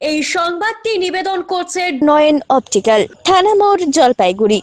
এই সংবাদটি নিবেদন করছে নয়ন অপটিক্যাল থানা মোড় জলপাইগুড়ি।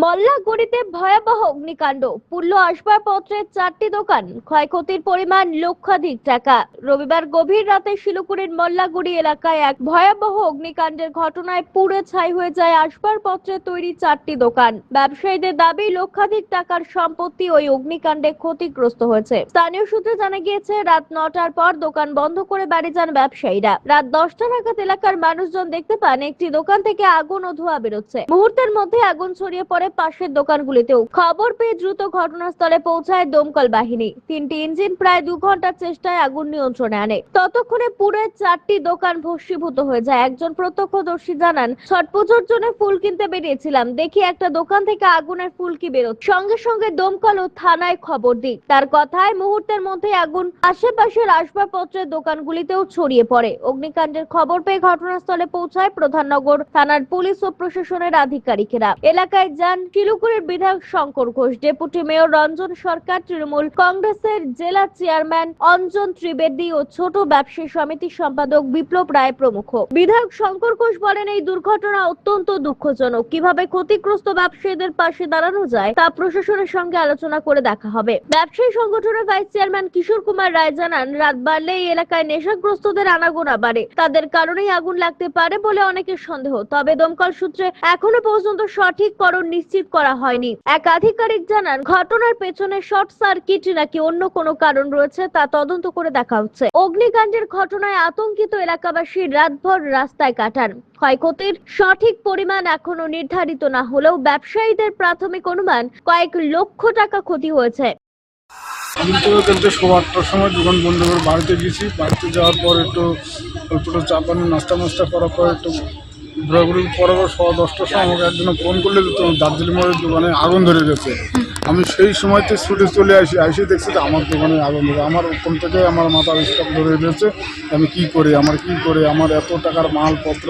মল্লাগুড়িতে ভয়াবহ অগ্নিকাণ্ড। পুড়ল আসবাবপত্রের চারটি দোকান। ক্ষয়ক্ষতির পরিমাণ লক্ষাধিক টাকা। রবিবার গভীর রাতে শিলুকুড়ির মল্লাগুড়ি এলাকায় এক ভয়াবহ অগ্নিকাণ্ডের ঘটনায় পুড়ে ছাই হয়ে যায় আসবাবপত্রের তৈরি চারটি দোকান। ব্যবসায়ীদের দাবি, লক্ষাধিক টাকার সম্পত্তি ওই অগ্নিকাণ্ডে ক্ষতিগ্রস্ত হয়েছে। স্থানীয় সূত্রে জানা গিয়েছে, রাত নটার পর দোকান বন্ধ করে বাড়ি যান ব্যবসায়ীরা। রাত দশটা নাগাদ এলাকার মানুষজন দেখতে পান, একটি দোকান থেকে আগুন ও ধোঁয়া বেরোচ্ছে। মুহূর্তের মধ্যে আগুন ছড়িয়ে পড়ে পাশের দোকানগুলিতেও খবর পেয়ে দ্রুত ঘটনাস্থলে পৌঁছায় দমকল বাহিনী। তিনটি ইঞ্জিন প্রায় দু ঘণ্টার চেষ্টায় আগুন নিয়ন্ত্রণে আনে। ততক্ষণে পুরে চারটি দোকান ভস্মীভূত হয়ে যায়। একজন প্রত্যক্ষদর্শী জানান, ছট পুজোর জন্য ফুল কিনতে বেরিয়েছিলাম। দেখি একটা দোকান থেকে আগুনের ফুলকি বেরোচ্ছে। সঙ্গে সঙ্গে দমকল ও থানায় খবর দিই। তার কথায় মুহূর্তের মধ্যে আগুন আশেপাশের আসবাবপত্রের দোকানগুলিতেও ছড়িয়ে পড়ে। অগ্নিকাণ্ডের খবর পেয়ে ঘটনাস্থলে পৌঁছায় প্রধাননগর থানার পুলিশ ও প্রশাসনের আধিকারিকেরা। এলাকায় শিলুকুড়ির বিধায়ক শঙ্কর ঘোষ, ডেপুটি মেয়র রঞ্জন সরকার, তৃণমূল কংগ্রেসের জেলা চেয়ারম্যান অঞ্জন ত্রিবেদী ও ছোট ব্যবসায়ী সমিতির সম্পাদক বিপ্লব রায় প্রমুখ। বিধায়ক শঙ্কর ঘোষ বলেন, এই দুর্ঘটনা অত্যন্ত দুঃখজনক। কীভাবে ক্ষতিগ্রস্ত ব্যবসায়ীদের পাশে দাঁড়ানো যায়, তা প্রশাসনের সঙ্গে আলোচনা করে দেখা হবে। ব্যবসায়ী সংগঠনের ভাইস চেয়ারম্যান কিশোর কুমার রায় জানান, রাত বাড়লে এই এলাকায় নেশাগ্রস্তদের আনাগোনা বাড়ে। তাদের কারণেই আগুন লাগতে পারে বলে অনেকের সন্দেহ। তবে দমকল সূত্রে এখনও পর্যন্ত সঠিক করণ নিশ্চিত করা হয়নি। এক আধিকারিক জানান, ঘটনার পেছনে শর্ট সার্কিট নাকি অন্য কোনো কারণ রয়েছে তা তদন্ত করে দেখা হচ্ছে। অগ্নিকাণ্ডের ঘটনায় আতঙ্কিত এলাকাবাসী রাতভর রাস্তায় কাটান। ক্ষয়ক্ষতির সঠিক পরিমাণ এখনও নির্ধারিত না হলেও ব্যবসায়ীদের প্রাথমিক অনুমান, কয়েক লক্ষ টাকা ক্ষতি হয়েছে। সময় দোকান বন্ধ বাড়িতে গেছি বাড়িতে যাওয়ার পর একটু অল্পটা চা নাস্তা মাস্তা করার পর একটু ঘোরাঘুরি পরের পর সোয়া দশটার সময় আমাকে একজন ফোন করলে তোমার দার্জিলিং মোড়ের দোকানে আগুন ধরে গেছে। আমি সেই সময়তে ছুটে চলে আসি এসে দেখছি যে আমার দোকানে আগুন ধরে, আমার ওখান থেকে আমার মাথার স্টক ধরে গেছে, আমি কি করি, আমার কি করে, আমার এত টাকার মালপত্র,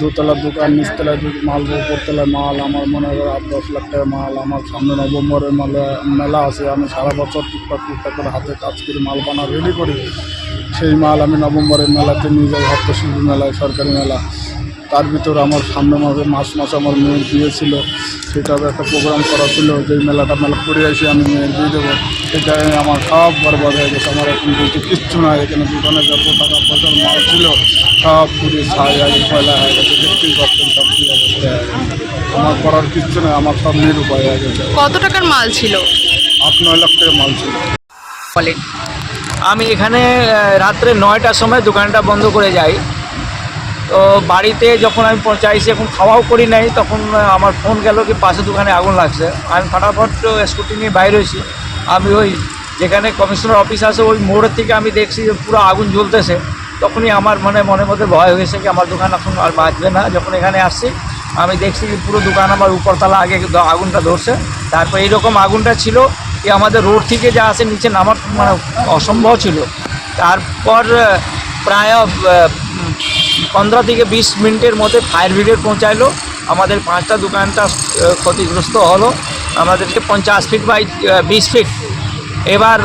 দোতলার দোকান নিচতলায় মাল উপরতলায় মাল, আমার মনে হয় আট দশ লাখ টাকার মাল, আমার সামনে নভেম্বরের মেলা মেলা আছে, আমি সারা বছর টুকটাক টুকটাক করে হাতে কাজ করে, মাল বানা রেডি করি। সেই মাল আমি নভেম্বরের মেলাতে নিয়ে যাই হস্তশিল্পী মেলায়, সরকারি মেলা। তার ভিতর আমার সামনে মাসে মাস মাসে আমার মেয়ের বিয়ে ছিল সেটাও একটা প্রোগ্রাম করা ছিল যে মেলাটা মেলা করে এসে আমি মেয়ের বিয়ে দেবো। সেটাই আমার সব বরবাদ হয়ে গেছে আমার এখন বলতে কিচ্ছু নাই এখানে দোকানে যত টাকা পয়সার মাল ছিল সব পুড়ে ছাই আগে পয়লা হয়ে গেছে দেখতেই পাচ্ছেন সব আমার করার কিচ্ছু নেই আমার সব নিরুপায় হয়ে গেছে। কত টাকার মাল ছিল? আট নয় লাখ টাকা মাল ছিল। বলেন আমি এখানে রাত্রে নয়টার সময় দোকানটা বন্ধ করে যাই। তো বাড়িতে যখন আমি চাইছি এখন খাওয়াও করি নাই, তখন আমার ফোন গেল কি পাশে দোকানে আগুন লাগছে। আমি ফটাফট স্কুটি নিয়ে বাইরে হয়েছি। আমি ওই যেখানে কমিশনার অফিস আছে, ওই মোড়ের থেকে আমি দেখছি যে পুরো আগুন জ্বলতেছে। তখনই আমার মানে মনের মধ্যে ভয় হয়েছে কি আমার দোকান এখন আর বাঁচবে না। যখন এখানে আসছি, আমি দেখছি যে পুরো দোকান আমার উপরতলা আগে আগুনটা ধরছে। তারপর এইরকম আগুনটা ছিল কি আমাদের রোড থেকে যা আছে নিচে নামার মানে অসম্ভব ছিল। তারপর প্রায় পনেরো থেকে বিশ মিনিটের মধ্যে ফায়ার ব্রিগেড পৌঁছাইলো। আমাদের পাঁচটা দোকানটা ক্ষতিগ্রস্ত হলো। আমাদেরকে পঞ্চাশ ফিট বাই বিশ ফিট এবার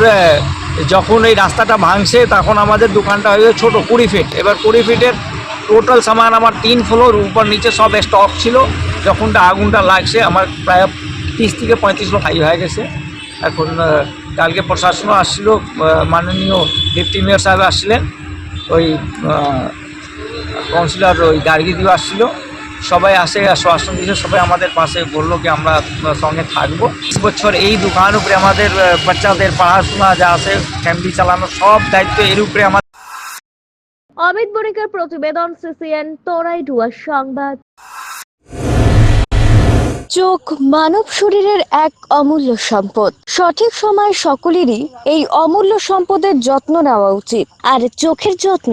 যখন এই রাস্তাটা ভাঙছে, তখন আমাদের দোকানটা হয়ে ছোটো, কুড়ি ফিট এবার কুড়ি ফিটের টোটাল সামান আমার তিন ফ্লোর উপর নিচে সব স্টক ছিল। যখনটা আগুনটা লাগছে, আমার প্রায় তিরিশ থেকে পঁয়ত্রিশ লোক হাই হয়ে গেছে। এখন কালকে প্রশাসনও আসছিল মাননীয় ডেপুটি মেয়র সাহেব আসছিলেন। ওই কাউন্সিলর ওই গার্গিদিও আসছিল। সবাই আসে দিয়েছে সবাই আমাদের পাশে বলল কি আমরা সঙ্গে থাকব। বছর এই দোকান উপরে আমাদের বাচ্চাদের পড়াশোনা যা আছে ফ্যামিলি চালানো সব দায়িত্ব এর উপরে আমাদের। অমিত বণিকের প্রতিবেদন সিসিএন তোরাই ডুয়ার সংবাদ। চোখ মানব শরীরের এক অমূল্য সম্পদ। সঠিক সময় সকলেরই এই অমূল্য সম্পদের যত্ন নেওয়া উচিত। আর চোখের যত্ন